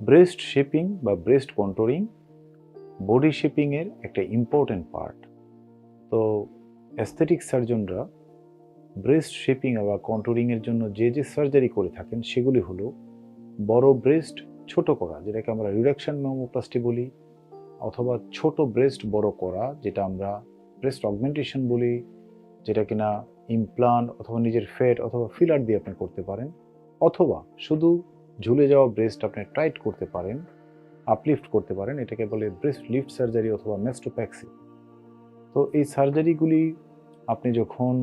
Breast shaping বা breast controlling body শেপিংয়ের একটা ইম্পর্ট্যান্ট পার্ট তো অ্যাস্থেটিক সার্জনরা ব্রেস্ট শেপিং বা কন্ট্রোলিংয়ের জন্য যে যে সার্জারি করে থাকেন সেগুলি হলো বড় ব্রেস্ট, ছোট করা, যেটাকে আমরা রিডাকশন মেমোপ্লাস্টি বলি, অথবা ছোট ব্রেস্ট, বড় করা, যেটা আমরা ব্রেস্ট অগমেন্টেশন বলি, যেটা কিনা ইমপ্লান্ট অথবা নিজের ফেট অথবা ফিলার দিয়ে আপনি করতে পারেন, অথবা শুধু ঝুলে যাওয়া ব্রেস্ট আপনি টাইট করতে পারেন আপলিফট করতে পারেন, এটাকে বলে ব্রেস্ট লিফট সার্জারি অথবা মেস্টোপ্যাক্সি তো এই সার্জারিগুলি আপনি যখন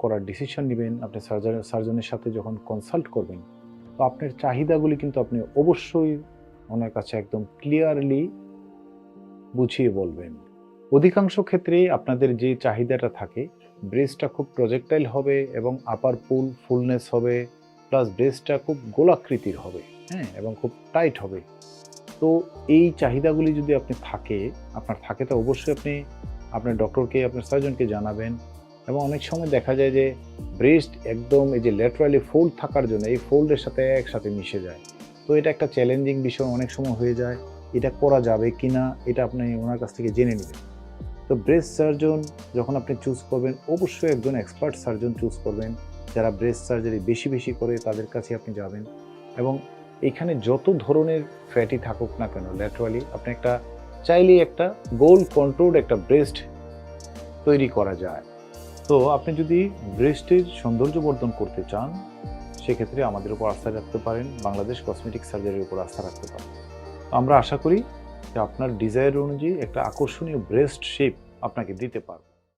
করার ডিসিশন নেবেন, আপনি সার্জার সার্জনের সাথে যখন কনসাল্ট করবেন, তো আপনার চাহিদাগুলি কিন্তু আপনি অবশ্যই ওনার কাছে একদম ক্লিয়ারলি বুঝিয়ে বলবেন। অধিকাংশ ক্ষেত্রেই আপনাদের যে চাহিদাটা থাকে ব্রেস্টটা খুব প্রজেক্টাইল হবে এবং আপার পুল ফুলনেস হবে। প্লাস ব্রেস্টটা খুব গোলাকৃতির হবে হ্যাঁ এবং খুব টাইট হবে। তো এই চাহিদাগুলি যদি আপনি থাকে আপনার থাকে তো অবশ্যই আপনি আপনার ডক্টরকে আপনার সার্জনকে জানাবেন। এবং অনেক সময় দেখা যায় যে ব্রেস্ট একদম এই যে ল্যাটারালি ফোল্ড থাকার জন্য এই ফোল্ডের সাথে একসাথে মিশে যায়। তো এটা একটা চ্যালেঞ্জিং বিষয় অনেক সময় হয়ে যায় এটা করা যাবে কি না এটা আপনি ওনার কাছ থেকে জেনে নেবেন। তো ব্রেস্ট সার্জন যখন আপনি চুজ করবেন অবশ্যই একজন এক্সপার্ট সার্জন চুজ করবেন। যারা ব্রেস্ট সার্জারি বেশি বেশি করে তাদের কাছে আপনি যাবেন। এবং এখানে যত ধরনের ফ্যাটি থাকুক না কেন, ল্যাটারালি আপনি একটা চাইলেই একটা গোল কন্ট্রোল একটা ব্রেস্ট তৈরি করা যায়। তো আপনি যদি ব্রেস্টের সৌন্দর্য বর্ধন করতে চান, সেক্ষেত্রে আমাদের উপর আস্থা রাখতে পারেন, বাংলাদেশ কসমেটিক সার্জারির উপর আস্থা রাখতে পারেন। আমরা আশা করি যে আপনার ডিজায়ার অনুযায়ী একটা আকর্ষণীয় ব্রেস্ট শেপ আপনাকে দিতে পারব।